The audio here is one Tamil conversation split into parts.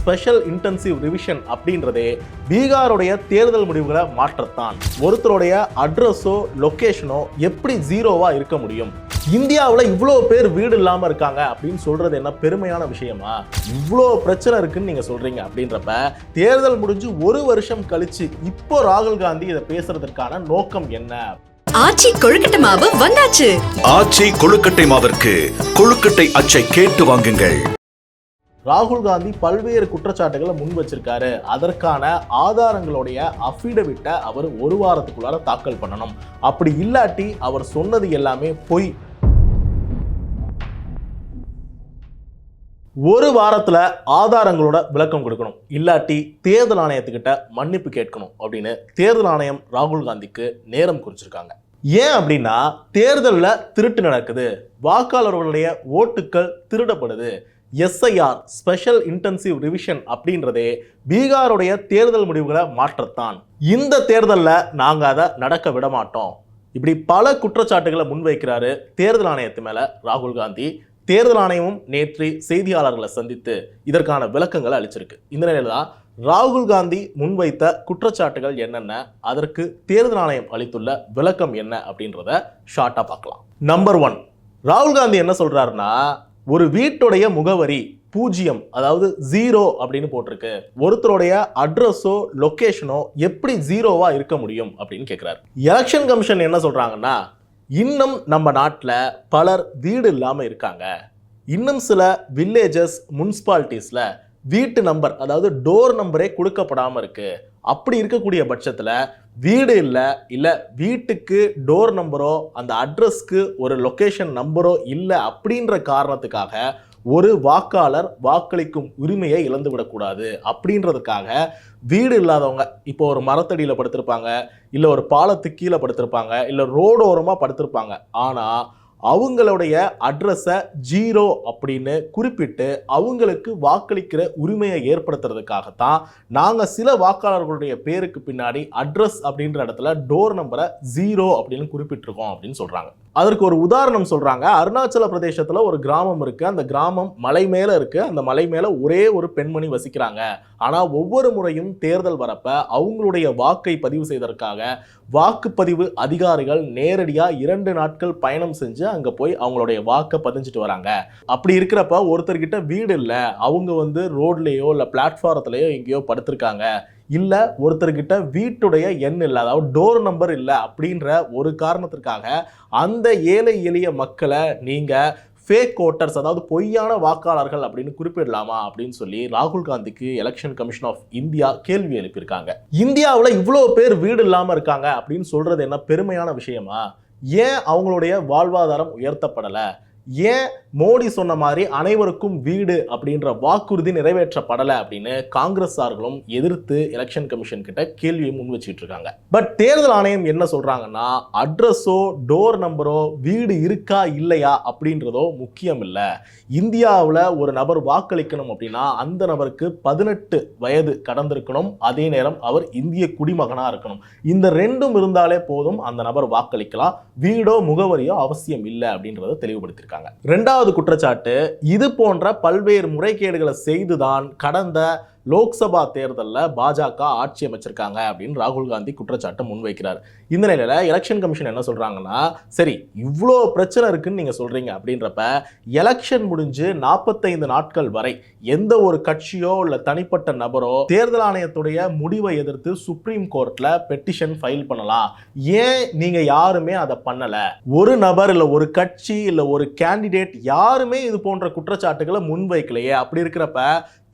ஸ்பெஷல் இன்டென்சிவ் ரிவிஷன் அப்படின்றதே பீகாருடைய தேர்தல் முடிவுகளை மாற்றத்தான். ஒருத்தருடைய அட்ரஸோ லொக்கேஷனோ எப்படி ஜீரோவா இருக்க முடியும்? இந்தியாவில் இவ்வளோ பேர் வீடு இல்லாமல் இருக்காங்க அப்படின்னு சொல்றது என்ன பெருமையான விஷயமா? இவ்வளோ பிரச்சனை இருக்குன்னு நீங்க சொல்றீங்க அப்படின்றப்ப தேர்தல் முடிஞ்சு ஒரு வருஷம் கழிச்சு இப்போ ராகுல் காந்தி இதை பேசுறதுக்கான நோக்கம் என்ன? ஆச்சி கொழுக்கட்டை மாவு வந்தாச்சு. ஆச்சி கொழுக்கட்டை மாவிற்கு கொழுக்கட்டை அச்சை கேட்டு வாங்குங்கள். ராகுல் காந்தி பல்வேறு குற்றச்சாட்டுகளை முன் வச்சிருக்காரு. அதற்கான ஆதாரங்களுடைய அஃபிடவிட்டை அவர் ஒரு வாரத்துக்குள்ளார தாக்கல் பண்ணணும். அப்படி இல்லாட்டி அவர் சொன்னது எல்லாமே பொய். ஒரு வாரத்தில் ஆதாரங்களோட விளக்கம் கொடுக்கணும். இல்லாட்டி தேர்தல் ஆணையத்துக்கிட்ட மன்னிப்பு கேட்கணும் அப்படின்னு தேர்தல் ஆணையம் ராகுல் காந்திக்கு நேரம் குறிச்சிருக்காங்க. ஏன் அப்படின்னா தேர்தலில் திருட்டு நடக்குது. வாக்காளர்களுடைய ஓட்டுக்கள் திருடப்படுது. எஸ்ஐஆர் ஸ்பெஷல் இன்டென்சிவ் ரிவிஷன் அப்படின்றதே பீகாருடைய தேர்தல் முடிவுகளை மாற்றத்தான். இந்த தேர்தலில் நாங்கள் அதை நடக்க விட மாட்டோம். இப்படி பல குற்றச்சாட்டுகளை முன்வைக்கிறாரு தேர்தல் ஆணையத்து மேலே ராகுல் காந்தி. தேர்தல் ஆணையமும் நேற்று செய்தியாளர்களை சந்தித்து இதற்கான விளக்கங்களை அளிச்சிருக்கு. இந்த நிலையில தான் ராகுல் காந்தி முன்வைத்த குற்றச்சாட்டுகள் என்னென்ன அதற்கு தேர்தல் ஆணையம் அளித்துள்ள விளக்கம் என்ன அப்படின்றத ஷார்ட்டாக பார்க்கலாம். நம்பர் ஒன் ராகுல் காந்தி என்ன சொல்கிறாருன்னா ஒரு வீட்டுடைய முகவரி பூஜ்ஜியம் அதாவது ஜீரோ அப்படின்னு போட்டிருக்கு. ஒருத்தருடைய அட்ரஸோ லொக்கேஷனோ எப்படி ஜீரோவா இருக்க முடியும் அப்படின்னு கேட்கிறாரு எலெக்ஷன் கமிஷன் என்ன சொல்றாங்கன்னா இன்னும் நம்ம நாட்டில் பலர் வீடு இல்லாமல் இருக்காங்க. இன்னும் சில வில்லேஜஸ் முனிசிபாலிட்டிஸில் வீட்டு நம்பர் அதாவது டோர் நம்பரே கொடுக்கப்படாமல் இருக்குது அப்படி இருக்கக்கூடிய பட்சத்தில் வீடு இல்லை இல்லை வீட்டுக்கு டோர் நம்பரோ அந்த அட்ரஸ்க்கு ஒரு லொக்கேஷன் நம்பரோ இல்லை அப்படின்ற காரணத்துக்காக ஒரு வாக்காளர் வாக்களிக்கும் உரிமையை இழந்து விடக்கூடாது. அப்படின்றதுக்காக வீடு இல்லாதவங்க இப்போ ஒரு மரத்தடியில் படுத்திருப்பாங்க இல்லை ஒரு பாலத்துக்கு கீழே படுத்திருப்பாங்க இல்லை ரோடோரமாக படுத்திருப்பாங்க. ஆனால் அவங்களுடைய அட்ரஸை ஜீரோ அப்படின்னு குறிப்பிட்டு அவங்களுக்கு வாக்களிக்கிற உரிமையை ஏற்படுத்துறதுக்காகத்தான் நாங்கள் சில வாக்காளர்களுடைய பேருக்கு பின்னாடி அட்ரஸ் அப்படின்ற இடத்துல டோர் நம்பரை ஜீரோ அப்படின்னு குறிப்பிட்டிருக்கோம் அப்படின்னு சொல்கிறாங்க அதற்கு ஒரு உதாரணம் சொல்கிறாங்க அருணாச்சல பிரதேசத்தில் ஒரு கிராமம் இருக்குது அந்த கிராமம் மலை மேலே இருக்குது அந்த மலை மேலே ஒரே ஒரு பெண்மணி வசிக்கிறாங்க. ஆனால் ஒவ்வொரு முறையும் தேர்தல் வரப்ப அவங்களுடைய வாக்கை பதிவு செய்வதற்காக வாக்குப்பதிவு அதிகாரிகள் நேரடியாக இரண்டு நாட்கள் பயணம் செஞ்சு அங்கே போய் அவங்களுடைய வாக்கை பதிஞ்சிட்டு வராங்க. அப்படி இருக்கிறப்ப ஒருத்தர்கிட்ட வீடு இல்லை. அவங்க வந்து ரோட்லேயோ இல்லை பிளாட்ஃபாரத்துலேயோ எங்கேயோ படுத்திருக்காங்க. இல்லை ஒருத்தர்கிட்ட வீட்டுடைய எண் இல்லை அதாவது டோர் நம்பர் இல்லை அப்படின்ற ஒரு காரணத்திற்காக அந்த ஏழை எளிய மக்களை நீங்கள் ஃபேக் ஓட்டர்ஸ் அதாவது பொய்யான வாக்காளர்கள் அப்படின்னு குறிப்பிடலாமா அப்படின்னு சொல்லி ராகுல் காந்திக்கு எலெக்ஷன் கமிஷன் ஆஃப் இந்தியா கேள்வி எழுப்பியிருக்காங்க. இந்தியாவில் இவ்வளோ பேர் வீடு இல்லாமல் இருக்காங்க அப்படின்னு சொல்கிறது என்ன பெருமையான விஷயமா? ஏன் அவங்களுடைய வாழ்வாதாரம் உயர்த்தப்படலை? ஏன் மோடி சொன்ன மாதிரி அனைவருக்கும் வீடு அப்படின்ற வாக்குறுதி நிறைவேற்றப்படலை அப்படின்னு காங்கிரஸார்களும் எதிர்த்து எலெக்ஷன் கமிஷன் கிட்ட கேள்வியை முன் வச்சுட்டு இருக்காங்க. பட் தேர்தல் ஆணையம் என்ன சொல்றாங்கன்னா அட்ரஸோ டோர் நம்பரோ வீடு இருக்கா இல்லையா அப்படின்றதோ முக்கியம் இல்லை இந்தியாவில் ஒரு நபர் வாக்களிக்கணும் அப்படின்னா அந்த நபருக்கு பதினெட்டு வயது கடந்திருக்கணும். அதே நேரம் அவர் இந்திய குடிமகனாக இருக்கணும். இந்த ரெண்டும் இருந்தாலே போதும் அந்த நபர் வாக்களிக்கலாம். வீடோ முகவரியோ அவசியம் இல்லை அப்படின்றத இருக்காங்க ரெண்டாவது குற்றச்சாட்டு இது போன்ற பல்வேறு முறைகேடுகளை செய்துதான் கடந்த லோக்சபா தேர்தலில் பாஜக ஆட்சி அமைச்சிருக்காங்க அப்படின்னு ராகுல் காந்தி குற்றச்சாட்டை முன்வைக்கிறார். இந்த நிலையில் எலெக்ஷன் கமிஷன் என்ன சொல்கிறாங்கன்னா சரி இவ்வளோ பிரச்சனை இருக்குன்னு நீங்கள் சொல்கிறீங்க அப்படின்றப்ப எலெக்ஷன் முடிஞ்சு நாற்பத்தைந்து நாட்கள் வரை எந்த ஒரு கட்சியோ இல்லை தனிப்பட்ட நபரோ தேர்தல் ஆணையத்துடைய முடிவை எதிர்த்து சுப்ரீம் கோர்ட்டில் பெட்டிஷன் ஃபைல் பண்ணலாம். ஏன் நீங்கள் யாருமே அதை பண்ணலை? ஒரு நபர் இல்லை ஒரு கட்சி இல்லை ஒரு கேண்டிடேட் யாருமே இது போன்ற குற்றச்சாட்டுகளை முன்வைக்கலையே. அப்படி இருக்கிறப்ப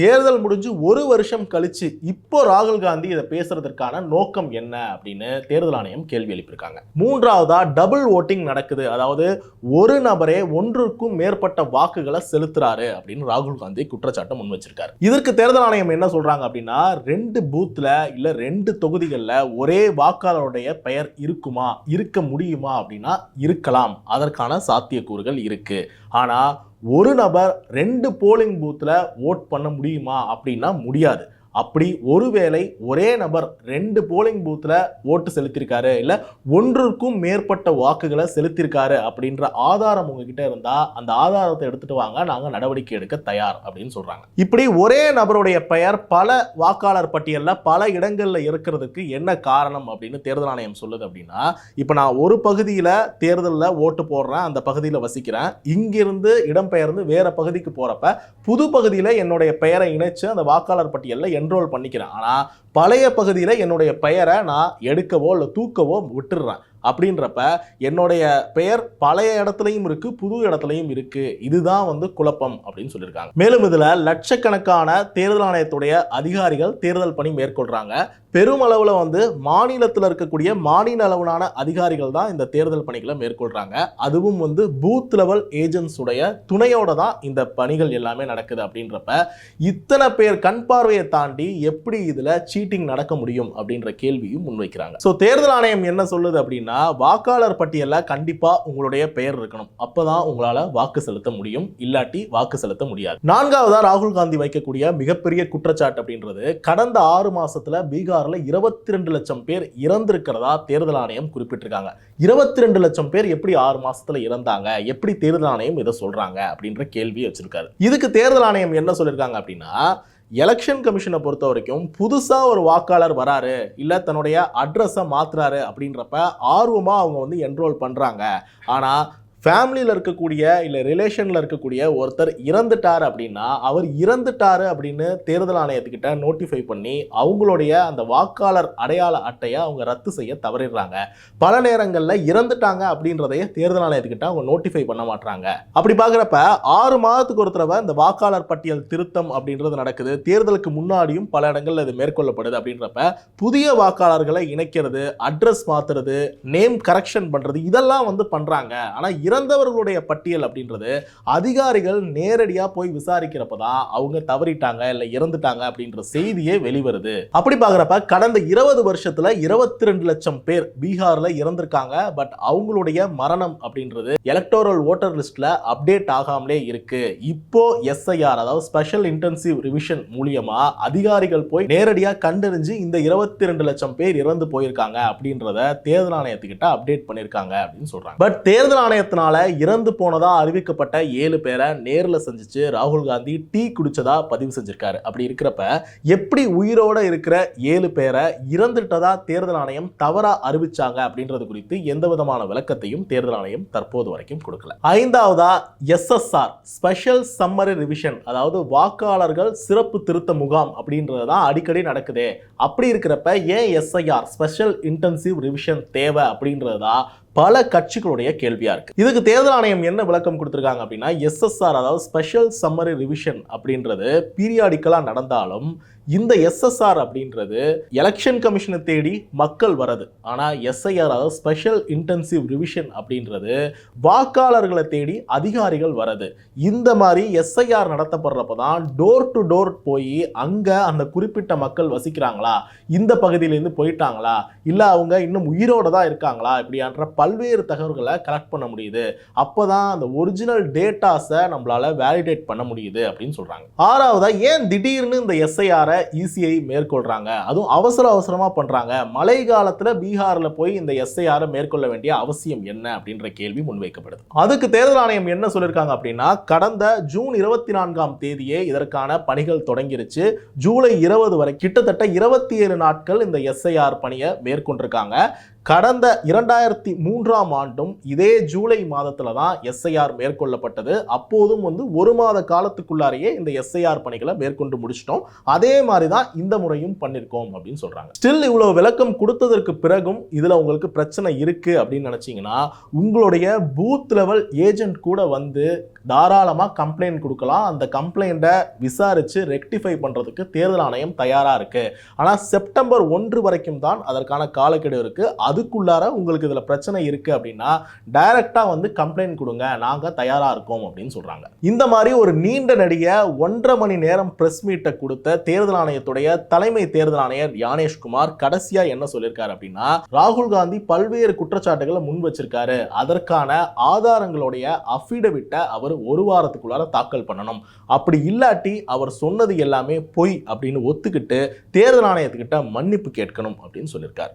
தேர்தல் முடிஞ்சு ஒரு வருஷம் கழிச்சு இப்போ ராகுல் காந்தி இதை பேசுறதற்கான நோக்கம் என்ன அப்படின்னு தேர்தல் ஆணையம் கேள்வி எழுப்பியிருக்காங்க. மூன்றாவதா டபுள் ஓட்டிங் நடக்குது. அதாவது ஒரு நபரே ஒன்றுக்கும் மேற்பட்ட வாக்குகளை செலுத்துறாரு அப்படின்னு ராகுல் காந்தி குற்றச்சாட்டை முன் வச்சிருக்காரு. இதற்கு தேர்தல் ஆணையம் என்ன சொல்றாங்க அப்படின்னா ரெண்டு பூத்ல இல்ல ரெண்டு தொகுதிகளில் ஒரே வாக்காளருடைய பெயர் இருக்குமா இருக்க முடியுமா அப்படின்னா இருக்கலாம். அதற்கான சாத்தியக்கூறுகள் இருக்கு. ஆனால் ஒரு நபர் ரெண்டு போலிங் பூத்தில் ஓட் பண்ண முடியுமா அப்படின்னா முடியாது. அப்படி ஒருவேளை ஒரே நபர் ரெண்டு போலிங் பூத்தில் ஓட்டு செலுத்தியிருக்காரு இல்லை ஒன்றுக்கும் மேற்பட்ட வாக்குகளை செலுத்தியிருக்காரு அப்படின்ற ஆதாரம் உங்ககிட்ட இருந்தால் அந்த ஆதாரத்தை எடுத்துகிட்டு வாங்க நாங்கள் நடவடிக்கை எடுக்க தயார் அப்படின்னு சொல்கிறாங்க இப்படி ஒரே நபருடைய பெயர் பல வாக்காளர் பட்டியலில் பல இடங்களில் இருக்கிறதுக்கு என்ன காரணம் அப்படின்னு தேர்தல் ஆணையம் சொல்லுது அப்படின்னா இப்போ நான் ஒரு பகுதியில் தேர்தலில் ஓட்டு போடுறேன் அந்த பகுதியில் வசிக்கிறேன் இங்கிருந்து இடம்பெயர்ந்து வேறு பகுதிக்கு போகிறப்ப புது பகுதியில் என்னுடைய பெயரை இணைச்சு அந்த வாக்காளர் பட்டியலில் என்ரோல் பண்ணிக்கிறேன். ஆனால் பழைய பகுதியில் என்னுடைய பெயரை நான் எடுக்கவோ இல்லை தூக்கவோ விட்டுடுறேன் அப்படின்றப்ப என்னுடைய பெயர் பழைய இடத்துலையும் இருக்கு புது இடத்துலையும் இருக்கு. இதுதான் வந்து குழப்பம் அப்படின்னு சொல்லியிருக்காங்க. மேலும் இதில் லட்சக்கணக்கான தேர்தல் ஆணையத்துடைய அதிகாரிகள் தேர்தல் பணி மேற்கொள்றாங்க. பெருமளவில் வந்து மாநிலத்தில் இருக்கக்கூடிய மாநில அளவிலான அதிகாரிகள் தான் இந்த தேர்தல் பணிகளை மேற்கொள்றாங்க. அதுவும் வந்து பூத் லெவல் ஏஜென்ட்ஸுடைய துணையோட தான் இந்த பணிகள் எல்லாமே நடக்குது அப்படின்றப்ப இத்தனை பேர் கண் பார்வையை தாண்டி எப்படி இதில் சீட்டிங் நடக்க முடியும் அப்படின்ற கேள்வியும் முன்வைக்கிறாங்க. ஸோ தேர்தல் ஆணையம் என்ன சொல்லுது அப்படின்னா வாக்காளர் பட்டியலில் கண்டிப்பாக உங்களுடைய பெயர் இருக்கணும். அப்பதான் உங்களால் வாக்கு செலுத்த முடியும். இல்லாட்டி வாக்கு செலுத்த முடியாது. நான்காவதாக ராகுல் காந்தி வைக்கக்கூடிய மிகப்பெரிய குற்றச்சாட்டு அப்படின்றது கடந்த ஆறு மாசத்துல பீகாரில் இருபத்தி ரெண்டு லட்சம் பேர் இறந்திருக்கிறதா தேர்தல் ஆணையம் குறிப்பிட்டிருக்காங்க. இருபத்தி ரெண்டு லட்சம் பேர் எப்படி ஆறு மாசத்துல இறந்தாங்க? எப்படி தேர்தல் ஆணையம் இதை சொல்றாங்க? அப்படின்ற கேள்வி வச்சிருக்காரு. இதுக்கு தேர்தல் ஆணையம் என்ன சொல்லியிருக்காங்க அப்படின்னா எலெக்ஷன் கமிஷனை பொறுத்த வரைக்கும் புதுசாக ஒரு வாக்காளர் வராரு இல்லை தன்னுடைய அட்ரஸை மாற்றுறாரு அப்படின்றப்ப ஆர்வமாக அவங்க வந்து என்ரோல் பண்ணுறாங்க ஆனால் ஃபேமிலியில் இருக்கக்கூடிய இல்லை ரிலேஷனில் இருக்கக்கூடிய ஒருத்தர் இறந்துட்டார் அப்படின்னா அவர் இறந்துட்டாரு அப்படின்னு தேர்தல் ஆணையத்துக்கிட்ட நோட்டிஃபை பண்ணி அவங்களுடைய அந்த வாக்காளர் அடையாள அட்டையை அவங்க ரத்து செய்ய தவறிடுறாங்க. பல நேரங்களில் இறந்துட்டாங்க அப்படின்றதையே தேர்தல் ஆணையத்துக்கிட்ட அவங்க நோட்டிஃபை பண்ண மாட்டாங்க அப்படி பார்க்குறப்ப ஆறு மாதத்துக்கு ஒரு தடவை இந்த வாக்காளர் பட்டியல் திருத்தம் அப்படின்றது நடக்குது. தேர்தலுக்கு முன்னாடியும் பல இடங்களில் இது மேற்கொள்ளப்படுது அப்படின்றப்ப புதிய வாக்காளர்களை இணைக்கிறது அட்ரஸ் மாத்துறது நேம் கரெக்ஷன் பண்ணுறது இதெல்லாம் வந்து பண்ணுறாங்க ஆனால் இறந்தவர்களுடைய பட்டியல் அப்படின்றது அதிகாரிகள் நேரடியாக போய் விசாரிக்கிறப்ப தான் அவங்க தவறிட்டாங்க இல்லை இறந்துட்டாங்க அப்படின்ற செய்தியே வெளிவருது. அப்படி பார்க்குறப்ப கடந்த இருபது வருஷத்தில் இருபத்தி ரெண்டு லட்சம் பேர் பீகாரில் இறந்திருக்காங்க. பட் அவங்களுடைய மரணம் அப்படின்றது எலக்டோரல் ஓட்டர் லிஸ்ட்டில் அப்டேட் ஆகாமலே இருக்கு. இப்போ எஸ்ஐஆர் அதாவது ஸ்பெஷல் இன்டென்சிவ் ரிவிஷன் மூலியமா அதிகாரிகள் போய் நேரடியாக கண்டறிஞ்சு இந்த இருபத்தி ரெண்டு லட்சம் பேர் இறந்து போயிருக்காங்க அப்படின்றத தேர்தல் ஆணையத்துக்கிட்ட அப்டேட் பண்ணியிருக்காங்க அப்படின்னு சொல்றாங்க. பட் தேர்தல் ஆணையத்தினால் இறந்து போனதா அறிவிக்கப்பட்ட ஏழு பேரை நேரில் சந்திச்சு ராகுல் காந்தி டீ குடிச்சதா பதிவு செஞ்சிருக்காரு. அப்படி இருக்கிறப்ப எப்படி உயிரோட இருக்கிற ஏழு பேரை இறந்துட்டதா தேர்தல் ஆணையம் தவறா அறிவிச்சாங்க அப்படின்றது குறித்து எந்த விதமான விளக்கத்தையும் தேர்தல் ஆணையம் தற்போது வரைக்கும் கொடுக்கல. ஐந்தாவதா எஸ்எஸ்ஆர் ஸ்பெஷல் சம்மரி ரிவிஷன் அதாவது வாக்காளர்கள் சிறப்பு திருத்த முகாம் அப்படின்றது தான் அடிக்கடி நடக்குதே. அப்படி இருக்கிறப்ப ஏன் எஸ்ஐஆர் ஸ்பெஷல் இன்டென்சிவ் ரிவிஷன் தேவை அப்படின்றது தான் பல கட்சிகளுடைய கேள்வியா இருக்கு. இதுக்கு தேர்தல் ஆணையம் என்ன விளக்கம் கொடுத்துருக்காங்க அப்படின்னா எஸ்எஸ்ஆர் அதாவது ஸ்பெஷல் சம்மரி ரிவிஷன் அப்படின்றது பீரியாடிக்கலா நடந்தாலும் இந்த எஸ்எஸ்ஆர் அப்படின்றது எலெக்ஷன் கமிஷனை தேடி மக்கள் வரது ஆனால் எஸ்ஐஆர் அதாவது ஸ்பெஷல் இன்டென்சிவ் ரிவிஷன் அப்படின்றது வாக்காளர்களை தேடி அதிகாரிகள் வரது இந்த மாதிரி எஸ்ஐஆர் நடத்தப்படுறப்ப தான் டோர் டு டோர் போய் அங்கே அந்த குறிப்பிட்ட மக்கள் வசிக்கிறாங்களா? இந்த பகுதியிலேருந்து போயிட்டாங்களா? இல்லை அவங்க இன்னும் உயிரோட தான் இருக்காங்களா? இப்படியான்ற பல்வேறு தகவல்களை கலெக்ட் பண்ண முடியுது. அப்போ தான் அந்த ஒரிஜினல் டேட்டாஸை நம்மளால் வேலிடேட் பண்ண முடியுது அப்படின்னு சொல்கிறாங்க ஆறாவதாக ஏன் திடீர்னு இந்த எஸ்ஐஆரை இசிஐ மேற்கொள்றாங்க. அதுவும் அவசர அவசரமா பண்றாங்க. மழை காலத்துல பீகாரில் போய் இந்த எஸ்ஐஆரை மேற்கொள்ள வேண்டிய அவசியம் என்ன அப்படின்ற கேள்வி முன்வைக்கப்படுது. அதுக்கு தேர்தல் ஆணையம் என்ன சொல்லியிருக்காங்க அப்படின்னா கடந்த ஜூன் இருபத்தி நான்காம் தேதியே இதற்கான பணிகள் தொடங்கிருச்சு. ஜூலை இருபது வரை கிட்டத்தட்ட இருபத்தி ஏழு நாட்கள் இந்த எஸ்ஐஆர் பணியை மேற்கொண்டிருக்காங்க. கடந்த இரண்டாயிரத்தி மூன்றாம் ஆண்டும் இதே ஜூலை மாதத்தில் தான் எஸ்ஐஆர் மேற்கொள்ளப்பட்டது. அப்போதும் வந்து ஒரு மாத காலத்துக்குள்ளாரையே இந்த எஸ்ஐஆர் பணிகளை மேற்கொண்டு முடிச்சிட்டோம். அதே மாதிரி தான் இந்த முறையும் பண்ணியிருக்கோம் அப்படின்னு சொல்கிறாங்க ஸ்டில் இவ்வளோ விளக்கம் கொடுத்ததற்கு பிறகும் இதில் உங்களுக்கு பிரச்சனை இருக்குது அப்படின்னு நினச்சிங்கன்னா உங்களுடைய பூத் லெவல் ஏஜென்ட் கூட வந்து தாராளமாக கம்ப்ளைண்ட் கொடுக்கலாம். அந்த கம்ப்ளைண்ட்டை விசாரித்து ரெக்டிஃபை பண்ணுறதுக்கு தேர்தல் ஆணையம் தயாராக இருக்குது ஆனால் செப்டம்பர் ஒன்று வரைக்கும் தான் அதற்கான காலக்கெடு இருக்குது அதுக்குள்ளார உங்களுக்கு இதில் பிரச்சனை இருக்குது அப்படின்னா டைரக்டா வந்து கம்ப்ளைண்ட் கொடுங்க நாங்க தயாராக இருக்கோம் அப்படின்னு சொல்கிறாங்க இந்த மாதிரி ஒரு நீண்ட நடிகை ஒன்றரை மணி நேரம் ப்ரெஸ் மீட்டை கொடுத்த தேர்தல் ஆணையத்துடைய தலைமை தேர்தல் ஆணையர் யானேஷ்குமார் கடைசியாக என்ன சொல்லியிருக்காரு அப்படின்னா ராகுல் காந்தி பல்வேறு குற்றச்சாட்டுகளை முன் வச்சிருக்காரு. அதற்கான ஆதாரங்களுடைய அஃபிடவிட்டை அவர் ஒரு வாரத்துக்குள்ளார தாக்கல் பண்ணணும். அப்படி இல்லாட்டி அவர் சொன்னது எல்லாமே பொய் அப்படின்னு ஒத்துக்கிட்டு தேர்தல் ஆணையத்துக்கிட்ட மன்னிப்பு கேட்கணும் அப்படின்னு சொல்லியிருக்காரு.